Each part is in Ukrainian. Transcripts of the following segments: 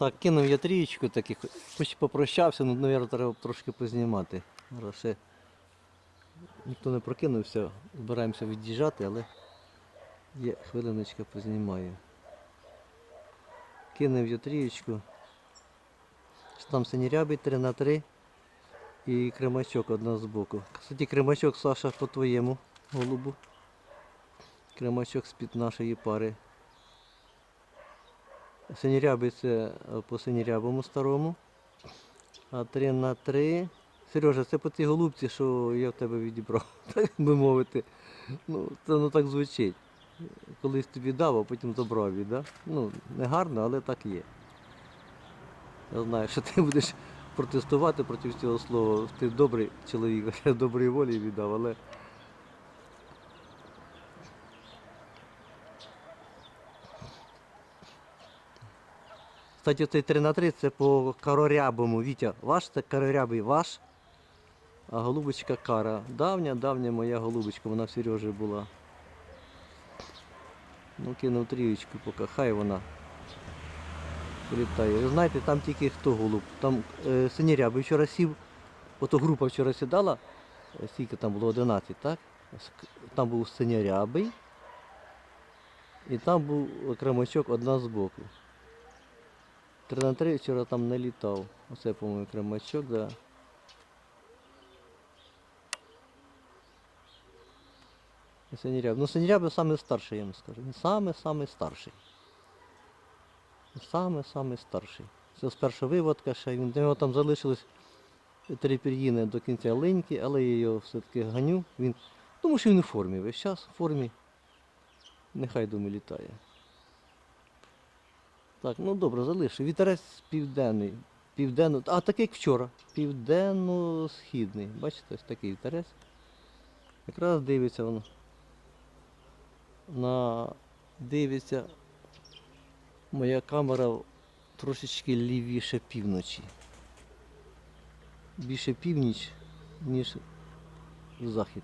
Так, кинув я трієчку, так хоч попрощався, ну, мабуть, треба трошки познімати. Зараз ще ніхто не прокинувся, збираємося від'їжджати, але є хвилиночка познімаю. Кинув я трієчку. Там синірябий 3 на 3 і кремачок одна з боку. Кстати, кремачок Саша по твоєму голубу. Кремачок з-під нашої пари. Синірябий це по синірябому старому. А 3 на 3. Сережа, це по тій голубці, що я в тебе відібрав, так би мовити. Ну, це ну так звучить. Колись тобі дав, а потім забрав віддав. Ну, не гарно, але так є. Я знаю, що ти будеш протестувати проти цього слова. Ти добрий чоловік, я доброї волі віддав, але. Кстати, цей 3 на 3 це по карорябому. Вітя, ваш це карорябий ваш. А голубочка кара. Давня, давня моя голубочка, вона в Сережі була. Ну, кинув трієчку, поки хай вона літає. Знаєте, там тільки хто голуб. Там е, синірябий вчора сів, ото група вчора сідала, е, скільки там було 11, так? Там був синірябий. І там був кремачок одна з боку. 3 на 3 вчора там не літав. Оце, по-моєму, кремачок, да. І Синіряб. Ну, Синіряб самий старший, я вам скажу. Він самий-самий старший. Саме-саме старший. Це з першого виводка ще. Він, у нього там залишилось три пір'їни до кінця линьки, але я його все-таки ганю. Він, тому що він у формі весь час, в формі. Нехай думаю, літає. Так, ну добре, залишу. Вітерець південний. Південно, а такий як вчора. Південно-східний. Бачите, ось такий вітерець. Якраз дивиться воно. На дивиться моя камера трошечки лівіше півночі. Більше північ, ніж захід.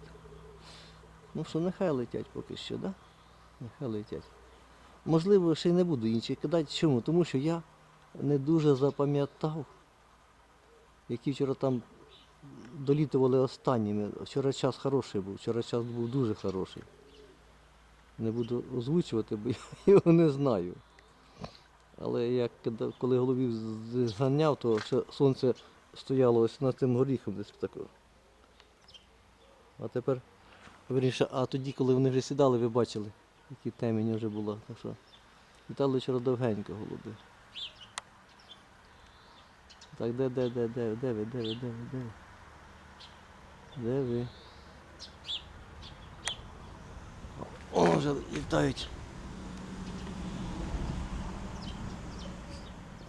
Ну що, нехай летять поки що, да? Нехай летять. Можливо, ще й не буду інші кидати. Чому? Тому що я не дуже запам'ятав, які вчора там долітували останніми. Вчора час хороший був, вчора час був дуже хороший. Не буду озвучувати, бо я його не знаю. Але я коли головів зганяв, то ще сонце стояло ось над тим горіхом десь тако. А тепер, вірніше, а тоді, коли вони вже сідали, ви бачили, які темінь вже була. Так що літали вчора довгенько голуби. Так, де, де, де, де, де ви, де ви, де ви, де ви? Де ви? О, вже літають.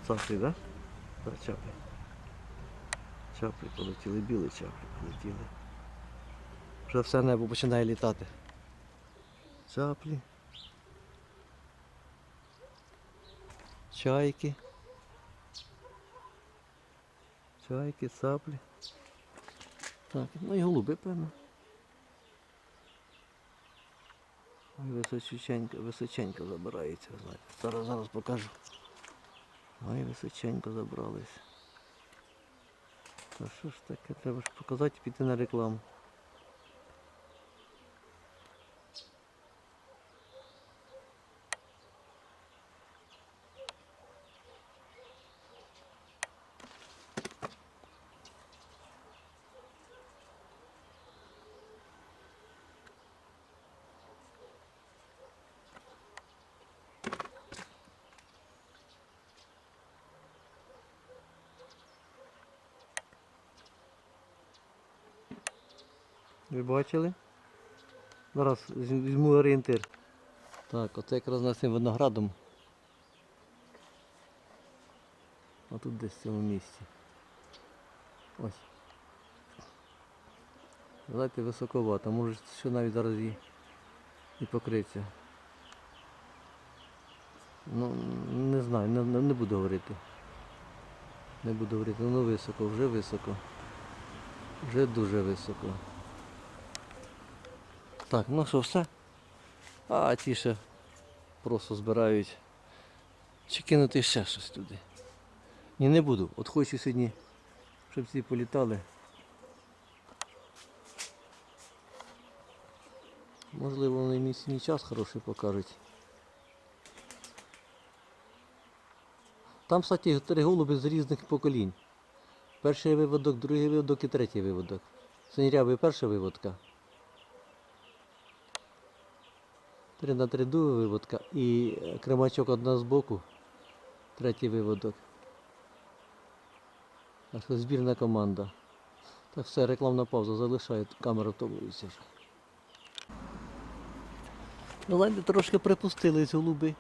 Чаплі, да? Так, чаплі. Чаплі полетіли, білі чаплі полетіли. Вже все небо починає літати. Чаплі. Чайки. Чайки, цаплі. Так, ну і голуби, певно. Ой, височенько, височенько забирається, знаєте. Зараз зараз покажу. Ой, височенько забрались. Та що ж таке, треба ж показати і піти на рекламу. Ви бачили? Зараз візьму орієнтир. Так, оце якраз над цим виноградом. А тут десь в цьому місці. Ось. Знаєте, високовато, може що навіть зараз і, і покриться. Ну, не знаю, не, не буду говорити. Не буду говорити, ну високо, вже високо. Вже дуже високо. Так, ну що, все? А ті ще просто збирають. Чи кинути ще щось туди. Ні, не буду. От хочу сьогодні, щоб всі політали. Можливо, вони місячний час хороший покажуть. Там, кстати, три голуби з різних поколінь. Перший виводок, другий виводок і третій виводок. Синірявий перша виводка. 3 на 3 друга виводка і е, кремачок одна з боку, третій виводок. Так що збірна команда. Так все, рекламна пауза, залишаю камеру втомується вже. Ну, знаєте, трошки припустились голуби.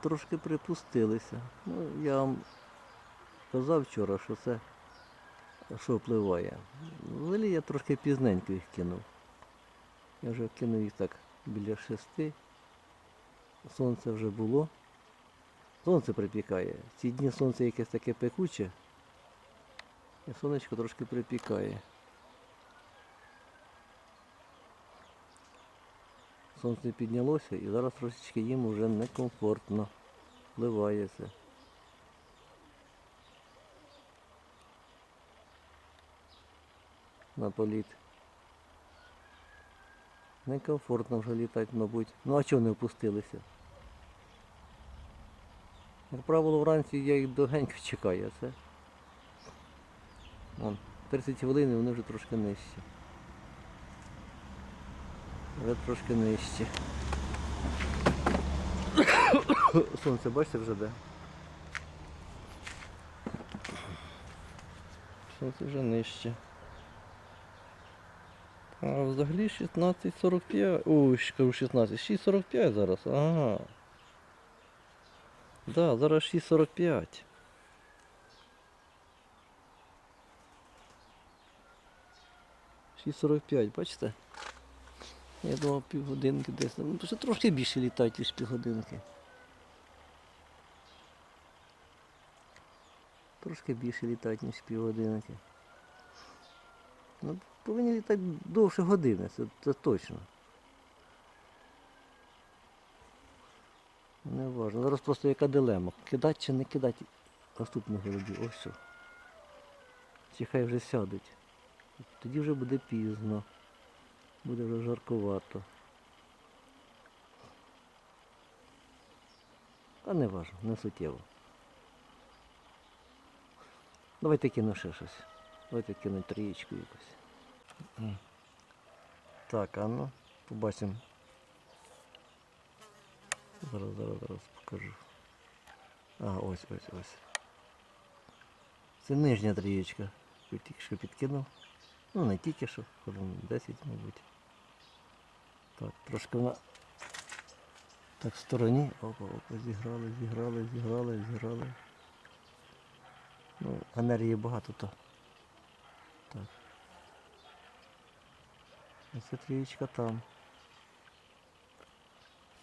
Трошки припустилися. Ну, я вам казав вчора, що це що впливає. Взагалі я трошки пізненько їх кинув. Я вже кинув їх так біля шести. Сонце вже було. Сонце припікає. Ці дні сонце якесь таке пекуче. І сонечко трошки припікає. Сонце піднялося і зараз трошечки їм вже некомфортно. Вливається. На політ. Некомфортно вже літати, мабуть. Ну а чого не опустилися? Як правило, вранці я їх довгенько чекаю, а це. Вон, 30 хвилин вони вже трошки нижчі. Вже трошки нижчі. Сонце, бачите вже де? Сонце вже нижче. А взагалі 16.45. Ой, кажу 16. 6.45 зараз. Ага. Да, зараз 6.45. Шість сорок п'ять, бачите? Я думав півгодинки десь. Ну, ще трошки більше літають, ніж півгодинки. Трошки більше літають, ніж півгодинки. Ну, повинні літати довше години, це, це точно. Не важно. Зараз просто яка дилема. Кидати чи не кидати наступних голубів. Ось що. Чи хай вже сядуть. Тоді вже буде пізно. Буде вже жаркувато. Та не важно, не суттєво. Давайте кину ще щось. Давайте кину трієчку якусь. Так, а ну, побачимо. Зараз, зараз, зараз покажу. А, ось, ось, ось. Це нижня трієчка. Тільки що підкинув. Ну, не тільки що, хвилин 10, мабуть. Так, трошки вона так в стороні. Опа, опа, зіграли, зіграли, зіграли, зіграли. Ну, енергії багато то. Ось трієчка там.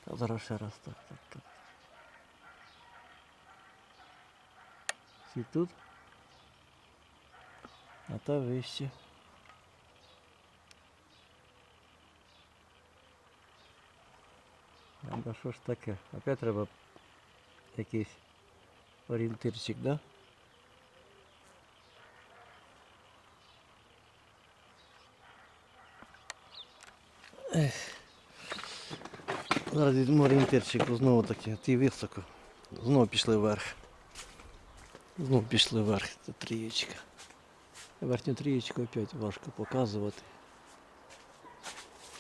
Та зараз ще раз так, так, так. Всі тут. А та вище. А да що ж таке? Опять треба якийсь орієнтирчик, да? Ех. Зараз візьму орієнтирчик, знову таки, ті високо. Знову пішли вверх. Знову пішли вверх, це трієчка. Верхню трієчку опять важко показувати.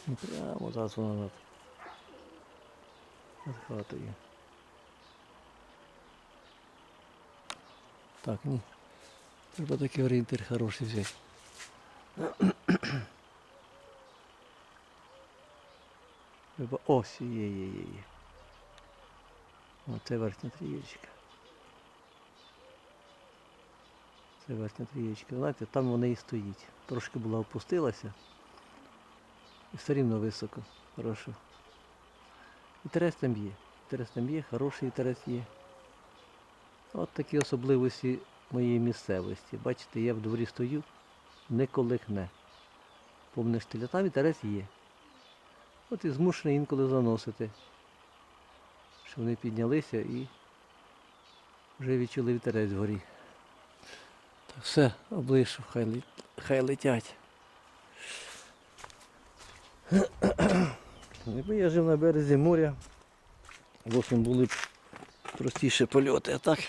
Ну, Прямо зараз вона над, над хатою. Так, ні. Треба такий орієнтир хороший взяти. Треба... Ось, є, є, є, є. Оце верхня трієчка. Це верхня трієчка. Знаєте, там вона і стоїть. Трошки була опустилася. І все рівно високо. Хорошо. Інтерес там є. Інтерес там є, хороший інтерес є. От такі особливості моєї місцевості. Бачите, я в дворі стою, не колихне. Штиля. Там інтерес є. От і змушений інколи заносити. Що вони піднялися і Вже відчули вітерець вгорі. Так, все, облишу, хай, хай летять. Якби я жив на березі моря, зовсім були б простіші польоти, а так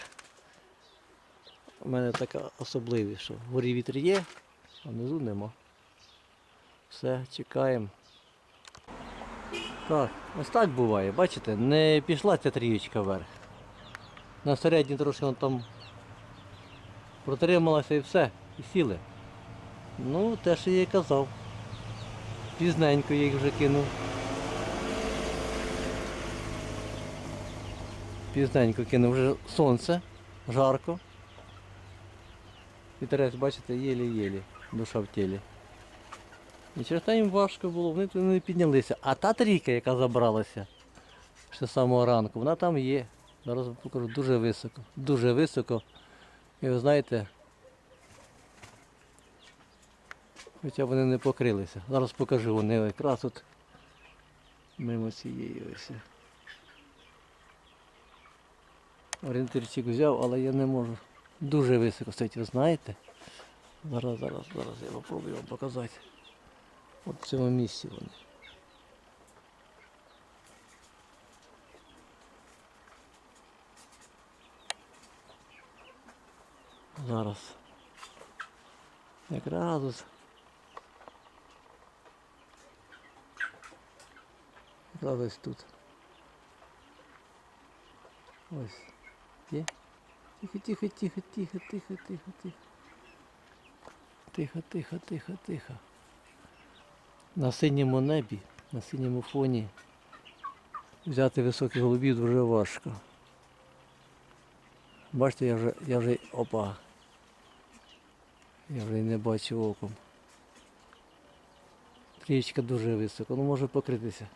у мене така особливість, що вгорі вітер є, а внизу нема. Все, чекаємо. Так, ось так буває, бачите, не пішла ця трієчка вверх. На середній трошки вона там протрималася і все, і сіли. Ну, те, що я їй казав. Пізненько їх вже кинув. Пізненько кинув вже сонце, жарко. Вітерець, бачите, єлі-єлі, душа в тілі. І через їм важко було, вони не піднялися. А та трійка, яка забралася ще з самого ранку, вона там є. Зараз покажу дуже високо. Дуже високо. І ви знаєте, хоча вони не покрилися. Зараз покажу, вони якраз от мимо цієї ось. Орієнтирчик взяв, але я не можу. Дуже високо стоїть, ви знаєте. Зараз, зараз, зараз я попробую вам показати. От в цьому місці вони. Зараз. Якраз. Якраз ось тут. Ось. Є? Тихо, тихо, тихо, тихо, тихо, тихо, тихо. Тихо, тихо, тихо, тихо. На синьому небі, на синьому фоні взяти високих голубів дуже важко. Бачите, я вже, я вже, опа. Я вже не бачу оком. Трієчка дуже високо, ну може покритися.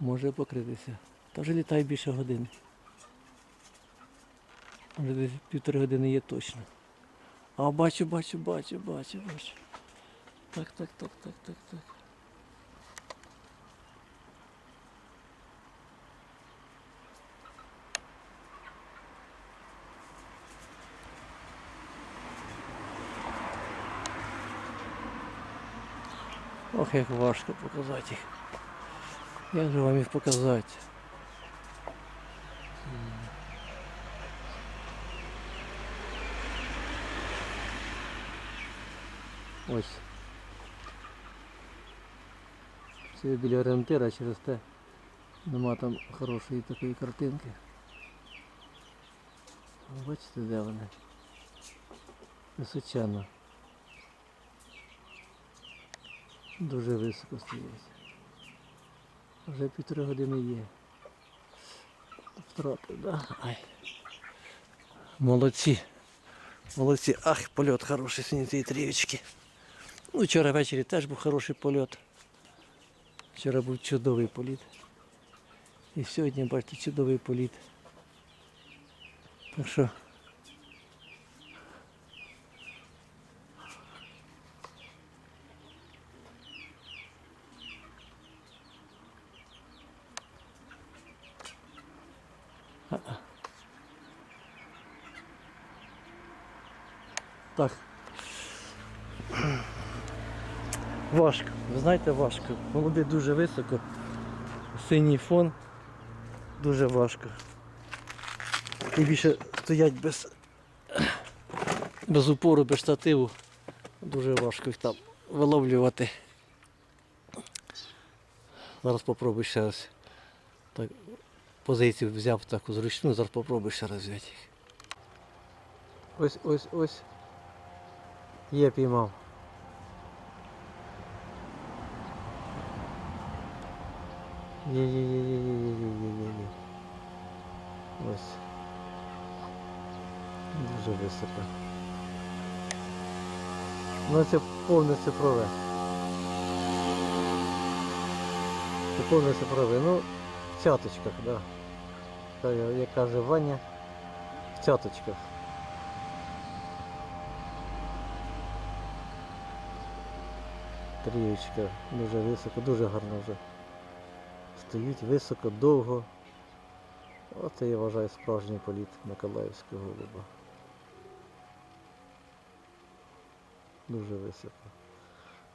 Може покритися. Та вже літає більше години. Вже десь півтори години є точно. А бачу, бачу, бачу, бачу, бачу. Так, так, так, так, так, так. Ох, як важко показати їх. Як же вам їх показати? Це біля орієнтира через те нема там хорошої такої картинки. Бачите, де вони? Височано. Дуже високо стоять. Вже півтори години є. Втратив, да? Ай. Молодці. Молодці. Ах, польот хороший сьогодні цієї трієчки. Ну, вчора ввечері теж був хороший польот. Вчора був чудовий політ. І сьогодні, бачите, чудовий політ. Так що. Так. Важко. Ви знаєте, важко. Голуби дуже високо. Синій фон. Дуже важко. І більше стоять без, без упору, без штативу. Дуже важко їх там виловлювати. Зараз попробую ще раз. Так, позицію взяв таку зручну, зараз попробую ще раз взяти їх. Ось, ось, ось. Є піймав. Є, є, є, є, є, є, є, є, є, є. Ось. Дуже високо. Ну це повне цифрове. Це повне цифрове. Ну, в цяточках, да. Та, як каже Ваня, в цяточках. Трієчка дуже високо, дуже гарно вже. Стоїть високо, довго. Оце я вважаю справжній політ Миколаївського голуба. Дуже високо.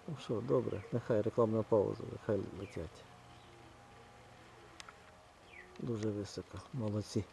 Ну що, добре, нехай рекламна пауза, нехай летять. Дуже високо, молодці.